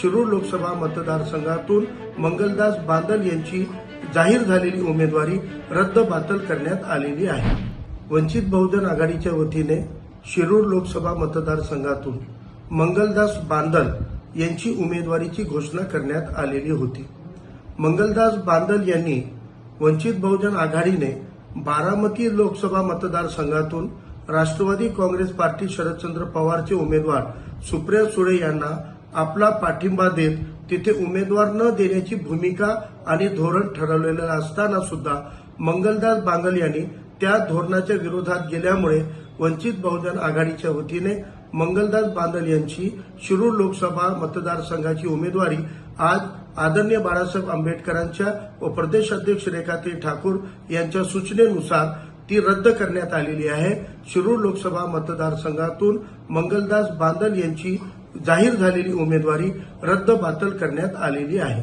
शिरूर लोकसभा मतदारसंघातून मंगलदास बांदल यांची जाहीर झालेली उमेदवारी रद्द बातल करण्यात आलेली आहे. वंचित बहुजन आघाडीच्या वतीने शिरूर लोकसभा मतदारसंघातून मंगलदास बांदल यांची उमेदवारीची घोषणा करण्यात आलेली होती. मंगलदास बांदल यांनी वंचित बहुजन आघाडीने बारामती लोकसभा मतदारसंघातून राष्ट्रवादी काँग्रेस पार्टी शरदचंद्र पवारचे उमेदवार सुप्रिया सुळे यांना आपला पाठिंबा देत तिथे उमेदवार न देण्याची भूमिका आणि धोरण ठरवलेलं असताना सुद्धा मंगलदास बांगल यांनी त्या धोरणाच्या विरोधात गेल्यामुळे वंचित बहुजन आघाडीच्या वतीने मंगलदास बांदल यांची शिरूर लोकसभा मतदारसंघाची उमेदवारी आज आदरणीय बाळासाहेब आंबेडकरांच्या व प्रदेश अध्यक्ष रेखाताई ठाकूर यांच्या सूचनेनुसार ती रद्द करण्यात आलेली आहे. शिरूर लोकसभा मतदारसंघातून मंगलदास बांदल यांची जाहीर झालेली उमेदवारी रद्दबातल करण्यात आलेली आहे.